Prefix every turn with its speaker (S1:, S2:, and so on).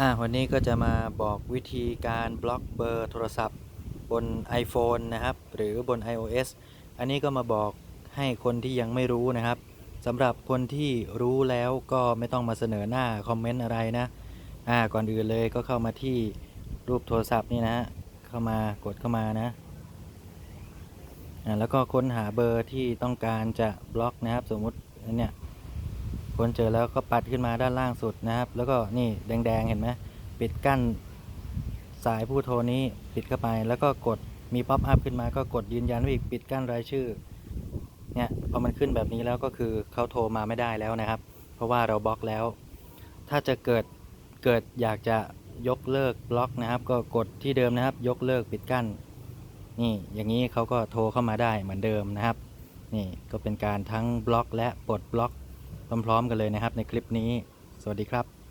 S1: อ่าวันนี้ก็จะมาบอกวิธีการบล็อกเบอร์โทรศัพท์บน iPhone นะครับ หรือบน iOS อันนี้ก็มาบอกให้คนที่ยังไม่รู้นะครับสำหรับคนที่รู้แล้วก็ไม่ต้องมาเสนอหน้าคอมเมนต์อะไรนะอ่าก่อนอื่นเลยก็เข้ามาที่รูปโทรศัพท์นี่นะฮะเข้ามากดเข้ามานะอ่าแล้วก็ค้นหาเบอร์ที่ต้องการจะบล็อกนะครับ สมมตินเนี่ย ค้นเจอแล้วก็ปัดขึ้นมาด้านล่างสุดนะครับ แล้วก็นี่แดงๆเห็นไหมปิดกั้นสายผู้โทรนี้ปิดเข้าไป แล้วก็กดมีป๊อปอัพขึ้นมาก็กดยืนยันว่าอีกปิดกั้นรายชื่อเนี่ยพอมันขึ้นแบบนี้แล้วก็คือเขาโทรมาไม่ได้แล้วนะครับ เพราะว่าเราบล็อกแล้ว ถ้าจะเกิดเกิดอยากจะยกเลิกบล็อกนะครับ ก็กดที่เดิมนะครับ ยกเลิกปิดกั้น นี่อย่างนี้เขาก็โทรเข้ามาได้เหมือนเดิมนะครับ นี่ก็เป็นการทั้งบล็อกและปลดบล็อก พร้อมๆกันเลยนะครับในคลิปนี้ สวัสดีครับ